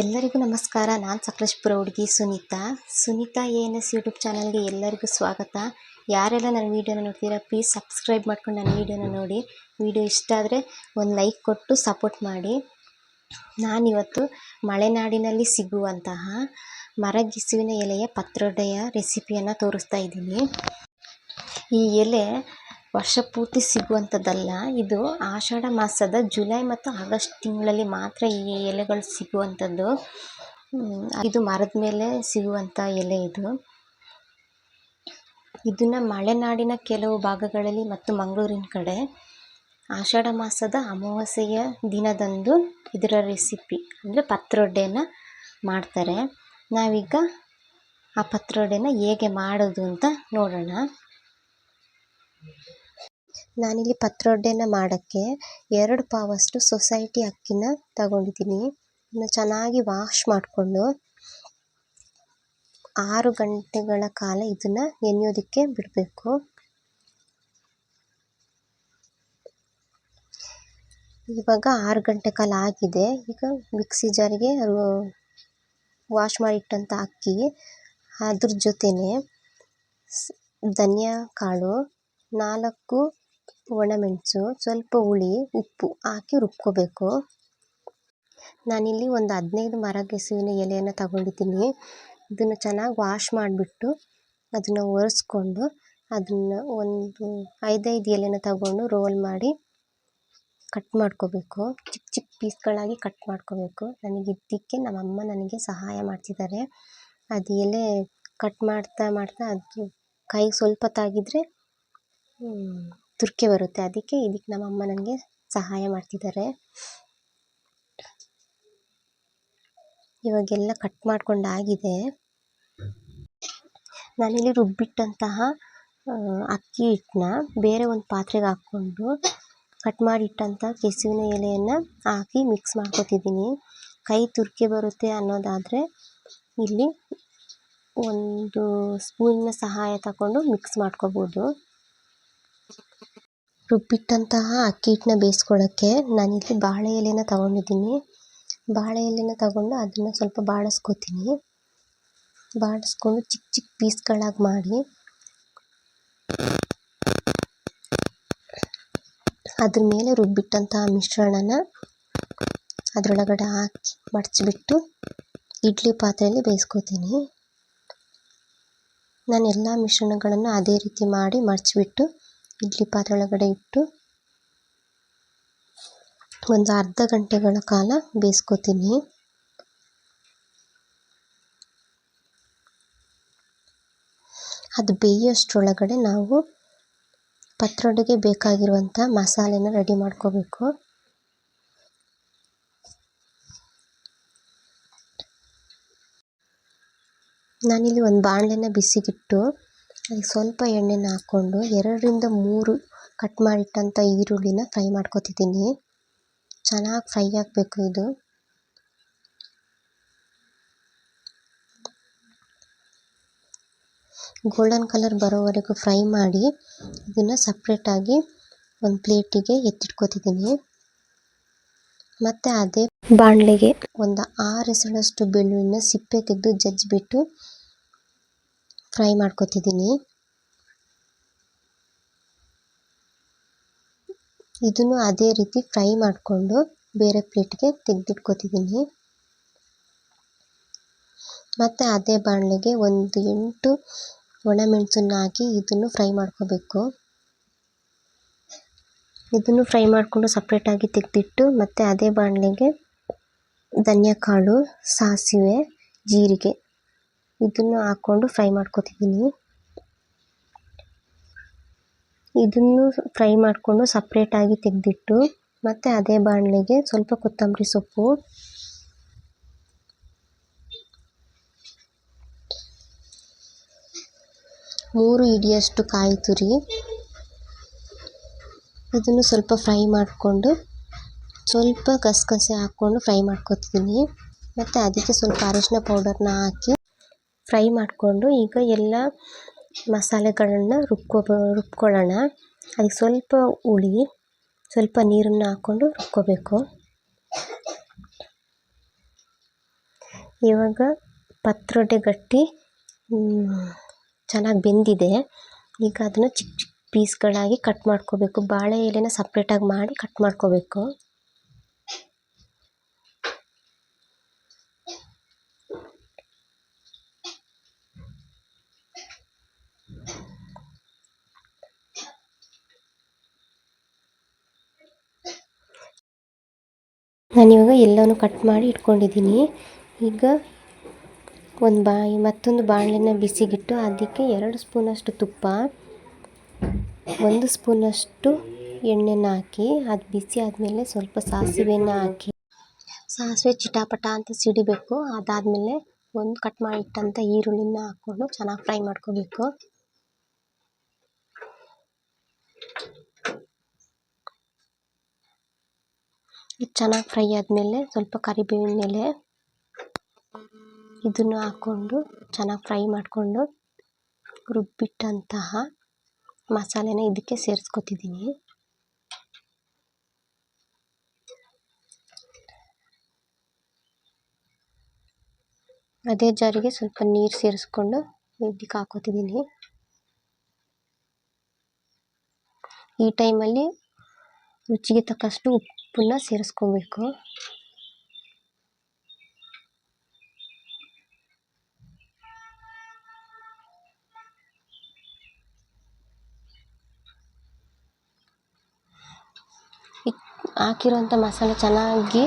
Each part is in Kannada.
ಎಲ್ಲರಿಗೂ ನಮಸ್ಕಾರ. ನಾನು ಸಕಲೇಶ್ಪುರ ಹುಡುಗಿ Sunita. Sunita A N S YouTube ಚಾನಲ್ಗೆ ಎಲ್ಲರಿಗೂ ಸ್ವಾಗತ. ಯಾರೆಲ್ಲ ನನ್ನ ವೀಡಿಯೋನ ನೋಡ್ತೀರಾ ಪ್ಲೀಸ್ ಸಬ್ಸ್ಕ್ರೈಬ್ ಮಾಡ್ಕೊಂಡು ನನ್ನ ವೀಡಿಯೋನ ನೋಡಿ. ವೀಡಿಯೋ ಇಷ್ಟ ಆದರೆ ಒಂದು ಲೈಕ್ ಕೊಟ್ಟು ಸಪೋರ್ಟ್ ಮಾಡಿ. ನಾನಿವತ್ತು ಮಲೆನಾಡಿನಲ್ಲಿ ಸಿಗುವಂತಹ ಮರಗಿಸುವಿನ ಎಲೆಯ ಪತ್ರೊಡೆಯ ರೆಸಿಪಿಯನ್ನು ತೋರಿಸ್ತಾ ಇದ್ದೀನಿ. ಈ ಎಲೆ ವರ್ಷ ಪೂರ್ತಿ ಸಿಗುವಂಥದ್ದಲ್ಲ. ಇದು ಆಷಾಢ ಮಾಸದ ಜುಲೈ ಮತ್ತು ಆಗಸ್ಟ್ ತಿಂಗಳಲ್ಲಿ ಮಾತ್ರ ಈ ಎಲೆಗಳು ಸಿಗುವಂಥದ್ದು. ಇದು ಮರದ ಮೇಲೆ ಸಿಗುವಂಥ ಎಲೆ ಇದು. ಇದನ್ನು ಮಲೆನಾಡಿನ ಕೆಲವು ಭಾಗಗಳಲ್ಲಿ ಮತ್ತು ಮಂಗಳೂರಿನ ಕಡೆ ಆಷಾಢ ಮಾಸದ ಅಮಾವಾಸ್ಯೆಯ ದಿನದಂದು ಇದರ ರೆಸಿಪಿ, ಅಂದರೆ ಪತ್ರೊಡೆನ ಮಾಡ್ತಾರೆ. ನಾವೀಗ ಆ ಪತ್ರೊಡೆನ ಹೇಗೆ ಮಾಡೋದು ಅಂತ ನೋಡೋಣ. ನಾನಿಲ್ಲಿ ಪತ್ರೊಡೆನ ಮಾಡೋಕ್ಕೆ ಎರಡು ಪಾವಷ್ಟು ಸೊಸೈಟಿ ಅಕ್ಕಿನ ತಗೊಂಡಿದ್ದೀನಿ. ಇದನ್ನ ಚೆನ್ನಾಗಿ ವಾಶ್ ಮಾಡಿಕೊಂಡು ಆರು ಗಂಟೆಗಳ ಕಾಲ ಇದನ್ನು ನೆನೆಯೋದಕ್ಕೆ ಬಿಡಬೇಕು. ಇವಾಗ ಆರು ಗಂಟೆ ಕಾಲ ಆಗಿದೆ. ಈಗ ಮಿಕ್ಸಿ ಜಾರಿಗೆ ವಾಶ್ ಮಾಡಿಟ್ಟಂಥ ಅಕ್ಕಿ ಅದ್ರ ಜೊತೆನೇ ಧನಿಯಾ ಕಾಳು ನಾಲ್ಕು ಒಣಮೆಣಸು, ಸ್ವಲ್ಪ ಹುಳಿ, ಉಪ್ಪು ಹಾಕಿ ರುಬ್ಕೊಬೇಕು. ನಾನಿಲ್ಲಿ ಒಂದು ಹದಿನೈದು ಮರಗೆಸುವಿನ ಎಲೆಯನ್ನು ತಗೊಂಡಿದ್ದೀನಿ. ಇದನ್ನು ಚೆನ್ನಾಗಿ ವಾಶ್ ಮಾಡಿಬಿಟ್ಟು ಅದನ್ನು ಒರೆಸ್ಕೊಂಡು ಅದನ್ನು ಒಂದು ಐದೈದು ಎಲೆನ ತಗೊಂಡು ರೋಲ್ ಮಾಡಿ ಕಟ್ ಮಾಡ್ಕೋಬೇಕು. ಚಿಕ್ಕ ಚಿಕ್ಕ ಪೀಸ್ಗಳಾಗಿ ಕಟ್ ಮಾಡ್ಕೋಬೇಕು. ನನಗೆ ಇದಕ್ಕೆ ನಮ್ಮಮ್ಮ ನನಗೆ ಸಹಾಯ ಮಾಡ್ತಿದ್ದಾರೆ. ಅದು ಎಲೆ ಕಟ್ ಮಾಡ್ತಾ ಮಾಡ್ತಾ ಅದು ಕೈಗೆ ಸ್ವಲ್ಪ ತಾಗಿದರೆ ತುರಿಕೆ ಬರುತ್ತೆ. ಅದಕ್ಕೆ ಇದಕ್ಕೆ ನಮ್ಮಮ್ಮ ನನಗೆ ಸಹಾಯ ಮಾಡ್ತಿದ್ದಾರೆ. ಇವಾಗೆಲ್ಲ ಕಟ್ ಮಾಡ್ಕೊಂಡು ಆಗಿದೆ. ನಾನಿಲ್ಲಿ ರುಬ್ಬಿಟ್ಟಂತಹ ಅಕ್ಕಿ ಹಿಟ್ಟನ್ನ ಬೇರೆ ಒಂದು ಪಾತ್ರೆಗೆ ಹಾಕ್ಕೊಂಡು ಕಟ್ ಮಾಡಿಟ್ಟಂಥ ಕೆಸುವಿನ ಎಲೆಯನ್ನು ಹಾಕಿ ಮಿಕ್ಸ್ ಮಾಡ್ಕೊತಿದ್ದೀನಿ. ಕೈ ತುರಿಕೆ ಬರುತ್ತೆ ಅನ್ನೋದಾದರೆ ಇಲ್ಲಿ ಒಂದು ಸ್ಪೂನಿನ ಸಹಾಯ ತಗೊಂಡು ಮಿಕ್ಸ್ ಮಾಡ್ಕೋಬೋದು. ರುಬ್ಬಿಟ್ಟಂತಹ ಅಕ್ಕಿ ಹಿಟ್ಟನ್ನ ಬೇಯಿಸ್ಕೊಳ್ಳೋಕ್ಕೆ ನಾನಿಲ್ಲಿ ಬಾಳೆ ಎಲೆನ ತಗೊಂಡಿದ್ದೀನಿ. ಬಾಳೆ ಎಲೆನ ತಗೊಂಡು ಅದನ್ನು ಸ್ವಲ್ಪ ಬಾಡಿಸ್ಕೋತೀನಿ ಬಾಡಿಸ್ಕೊಂಡು ಚಿಕ್ಕ ಚಿಕ್ಕ ಪೀಸ್ಗಳಾಗಿ ಮಾಡಿ ಅದ್ರ ಮೇಲೆ ರುಬ್ಬಿಟ್ಟಂತಹ ಮಿಶ್ರಣನ ಅದರೊಳಗಡೆ ಹಾಕಿ ಮಡಚಿಬಿಟ್ಟು ಇಡ್ಲಿ ಪಾತ್ರೆಯಲ್ಲಿ ಬೇಯಿಸ್ಕೋತೀನಿ. ನಾನು ಎಲ್ಲ ಮಿಶ್ರಣಗಳನ್ನು ಅದೇ ರೀತಿ ಮಾಡಿ ಮಡಚಿಬಿಟ್ಟು ಇಡ್ಲಿ ಪಾತ್ರೆ ಒಳಗಡೆ ಇಟ್ಟು ಒಂದು ಅರ್ಧ ಗಂಟೆಗಳ ಕಾಲ ಬೇಯಿಸ್ಕೊತೀನಿ. ಅದು ಬೇಯೋಷ್ಟರೊಳಗಡೆ ನಾವು ಪತ್ರೊಡೆಗೆ ಬೇಕಾಗಿರುವಂಥ ಮಸಾಲೆನ ರೆಡಿ ಮಾಡ್ಕೋಬೇಕು. ನಾನಿಲ್ಲಿ ಒಂದು ಬಾಣಲೆನ ಬಿಸಿಗಿಟ್ಟು ಅದಕ್ಕೆ ಸ್ವಲ್ಪ ಎಣ್ಣೆನ ಹಾಕ್ಕೊಂಡು ಎರಡರಿಂದ ಮೂರು ಕಟ್ ಮಾಡಿಟ್ಟಂಥ ಈರುಳ್ಳಿನ ಫ್ರೈ ಮಾಡ್ಕೊತಿದ್ದೀನಿ. ಚೆನ್ನಾಗಿ ಫ್ರೈ ಆಗಬೇಕು ಇದು. ಗೋಲ್ಡನ್ ಕಲರ್ ಬರೋವರೆಗೂ ಫ್ರೈ ಮಾಡಿ ಇದನ್ನು ಸಪ್ರೇಟಾಗಿ ಒಂದು ಪ್ಲೇಟಿಗೆ ಎತ್ತಿಟ್ಕೋತಿದ್ದೀನಿ. ಮತ್ತು ಅದೇ ಬಾಣಲೆಗೆ ಒಂದು ಆರು ಎಸಳಷ್ಟು ಬೆಳ್ಳುಳ್ಳಿನ ಸಿಪ್ಪೆ ತೆಗೆದು ಜಜ್ಜಿಬಿಟ್ಟು ಫ್ರೈ ಮಾಡ್ಕೊತಿದ್ದೀನಿ. ಇದನ್ನು ಅದೇ ರೀತಿ ಫ್ರೈ ಮಾಡಿಕೊಂಡು ಬೇರೆ ಪ್ಲೇಟ್ಗೆ ತೆಗೆದಿಟ್ಕೋತಿದ್ದೀನಿ. ಮತ್ತು ಅದೇ ಬಾಣಲೆಗೆ ಒಂದು ಎಂಟು ಒಣಮೆಣಸನ್ನ ಹಾಕಿ ಇದನ್ನು ಫ್ರೈ ಮಾಡ್ಕೋಬೇಕು. ಇದನ್ನು ಫ್ರೈ ಮಾಡಿಕೊಂಡು ಸಪ್ರೇಟಾಗಿ ತೆಗೆದಿಟ್ಟು ಮತ್ತು ಅದೇ ಬಾಣಲೆಗೆ ಧನಿಯಾ ಕಾಳು ಸಾಸಿವೆ, ಜೀರಿಗೆ ಇದನ್ನು ಹಾಕ್ಕೊಂಡು ಫ್ರೈ ಮಾಡ್ಕೊತಿದ್ದೀನಿ ಇದನ್ನು ಫ್ರೈ ಮಾಡಿಕೊಂಡು ಸಪ್ರೇಟಾಗಿ ತೆಗೆದಿಟ್ಟು, ಮತ್ತು ಅದೇ ಬಾಣಲೆಗೆ ಸ್ವಲ್ಪ ಕೊತ್ತಂಬರಿ ಸೊಪ್ಪು. ಮೂರು ಹಿಡಿಯಷ್ಟು ಕಾಯಿ ತುರಿ. ಇದನ್ನು ಸ್ವಲ್ಪ ಫ್ರೈ ಮಾಡಿಕೊಂಡು, ಸ್ವಲ್ಪ ಗಸಗಸೆ ಹಾಕ್ಕೊಂಡು ಫ್ರೈ ಮಾಡ್ಕೊತಿದ್ದೀನಿ ಮತ್ತು ಅದಕ್ಕೆ ಸ್ವಲ್ಪ ಅರಿಶಿನ ಪೌಡರ್ನ ಹಾಕಿ ಫ್ರೈ ಮಾಡಿಕೊಂಡು ಈಗ ಎಲ್ಲ ಮಸಾಲೆಗಳನ್ನು ರುಬ್ಕೊ ರುಬ್ಕೊಳ್ಳೋಣ. ಅದಕ್ಕೆ ಸ್ವಲ್ಪ ಹುಳಿ, ಸ್ವಲ್ಪ ನೀರನ್ನು ಹಾಕ್ಕೊಂಡು ರುಬ್ಕೋಬೇಕು. ಇವಾಗ ಪತ್ರೊಡೆ ಗಟ್ಟಿ ಚೆನ್ನಾಗಿ ಬೆಂದಿದೆ. ಈಗ ಅದನ್ನು ಚಿಕ್ಕ ಚಿಕ್ಕ ಪೀಸ್ಗಳಾಗಿ ಕಟ್ ಮಾಡ್ಕೋಬೇಕು. ಬಾಳೆ ಎಲೆನ ಸಪ್ರೇಟಾಗಿ ಮಾಡಿ ಕಟ್ ಮಾಡ್ಕೋಬೇಕು. ನಾನಿವಾಗ ಎಲ್ಲನೂ ಕಟ್ ಮಾಡಿ ಇಟ್ಕೊಂಡಿದ್ದೀನಿ. ಈಗ ಒಂದು ಬಾಯಿ, ಮತ್ತೊಂದು ಬಾಣಲೆನ ಬಿಸಿಗಿಟ್ಟು ಅದಕ್ಕೆ ಎರಡು ಸ್ಪೂನಷ್ಟು ತುಪ್ಪ, ಒಂದು ಸ್ಪೂನಷ್ಟು ಎಣ್ಣೆನ ಹಾಕಿ ಅದು ಬಿಸಿ ಆದಮೇಲೆ ಸ್ವಲ್ಪ ಸಾಸಿವೆನ ಹಾಕಿ. ಸಾಸಿವೆ ಚಿಟಾಪಟ ಅಂತ ಸಿಡಿಬೇಕು, ಅದಾದಮೇಲೆ ಒಂದು ಕಟ್ ಮಾಡಿ ಇಟ್ಟಂಥ ಈರುಳ್ಳಿನ ಹಾಕ್ಕೊಂಡು ಚೆನ್ನಾಗಿ ಫ್ರೈ ಮಾಡ್ಕೋಬೇಕು. ಚೆನ್ನಾಗಿ ಫ್ರೈ ಆದಮೇಲೆ ಸ್ವಲ್ಪ ಕರಿಬೇವಿನ ಎಲೆ ಇದನ್ನು ಹಾಕ್ಕೊಂಡು ಚೆನ್ನಾಗಿ ಫ್ರೈ ಮಾಡಿಕೊಂಡು ರುಬ್ಬಿಟ್ಟಂತಹ ಮಸಾಲೆನ ಇದಕ್ಕೆ ಸೇರಿಸ್ಕೊತಿದ್ದೀನಿ. ಅದೇ ಜಾರಿಗೆ ಸ್ವಲ್ಪ ನೀರು ಸೇರಿಸ್ಕೊಂಡು ಇದಕ್ಕೆ ಹಾಕೋತಿದ್ದೀನಿ ಈ ಟೈಮಲ್ಲಿ ರುಚಿಗೆ ತಕ್ಕಷ್ಟು ಉಪ್ಪನ್ನ ಸೇರಿಸ್ಕೋಬೇಕು. ಹಾಕಿರೋಂಥ ಮಸಾಲೆ ಚೆನ್ನಾಗಿ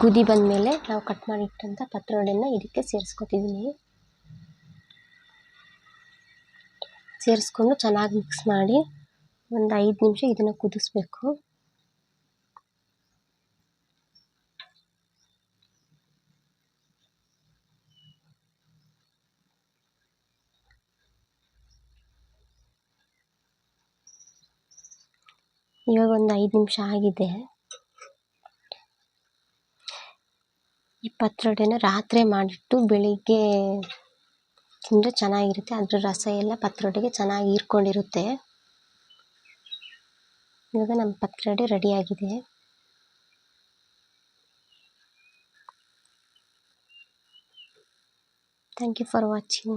ಕುದಿ ಬಂದಮೇಲೆ ನಾವು ಕಟ್ ಮಾಡಿಟ್ಟಂಥ ಪತ್ರೊಡೆಯನ್ನು ಇದಕ್ಕೆ ಸೇರಿಸ್ಕೊತಿದ್ದೀನಿ. ಸೇರಿಸ್ಕೊಂಡು ಚೆನ್ನಾಗಿ ಮಿಕ್ಸ್ ಮಾಡಿ ಒಂದು ಐದು ನಿಮಿಷ ಇದನ್ನು ಕುದಿಸ್ಬೇಕು. ಇವಾಗ ಒಂದು ಐದು ನಿಮಿಷ ಆಗಿದೆ. ಈ ಪತ್ರೊಡೆನ ರಾತ್ರಿ ಮಾಡಿಟ್ಟು ಬೆಳಿಗ್ಗೆ ತಿಂದರೆ ಚೆನ್ನಾಗಿರುತ್ತೆ ಅದರ ರಸ ಎಲ್ಲ ಪತ್ರೊಡೆಗೆ ಚೆನ್ನಾಗಿ ಹೀರ್ಕೊಂಡಿರುತ್ತೆ. ಇವಾಗ ನಮ್ಮ ಪತ್ರೊಡೆ ರೆಡಿಯಾಗಿದೆ ಥ್ಯಾಂಕ್ ಯು ಫಾರ್ ವಾಚಿಂಗ್